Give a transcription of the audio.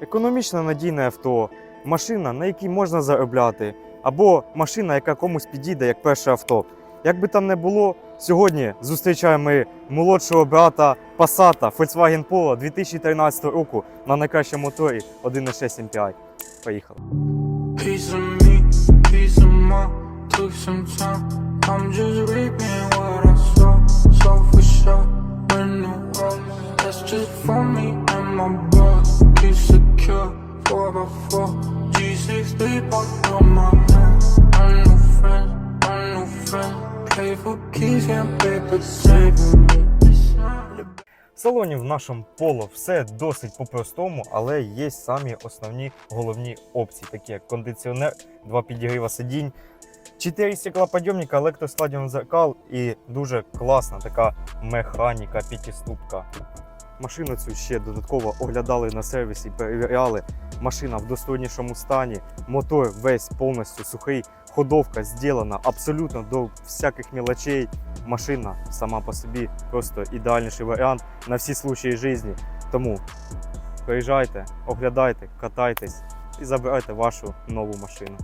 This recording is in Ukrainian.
економічно надійне авто, машина, на якій можна заробляти, або машина, яка комусь підійде як перше авто. Як би там не було, сьогодні зустрічаємо молодшого брата Passat Volkswagen Polo 2013 року на найкращому моторі 1.6 MPI. Поїхали. Just for me and my 4 by 4 G63 parked on my hand. I'm no friend, I'm no friend. Play for keys, can't pay for saving me. В салоні в нашому поло все досить по-простому, але є самі основні головні опції, такі як кондиціонер, два підігріва сидінь, 4 стеклоподйомника, електроскладів зеркал і дуже класна така механіка п'ятиступка. Машину цю ще додатково оглядали на сервісі, перевіряли. Машина в достойнішому стані, мотор весь повністю сухий, ходовка зроблена абсолютно до всяких мілочей. Машина сама по собі просто ідеальніший варіант на всі случаї житті. Тому приїжджайте, оглядайте, катайтесь і забирайте вашу нову машину.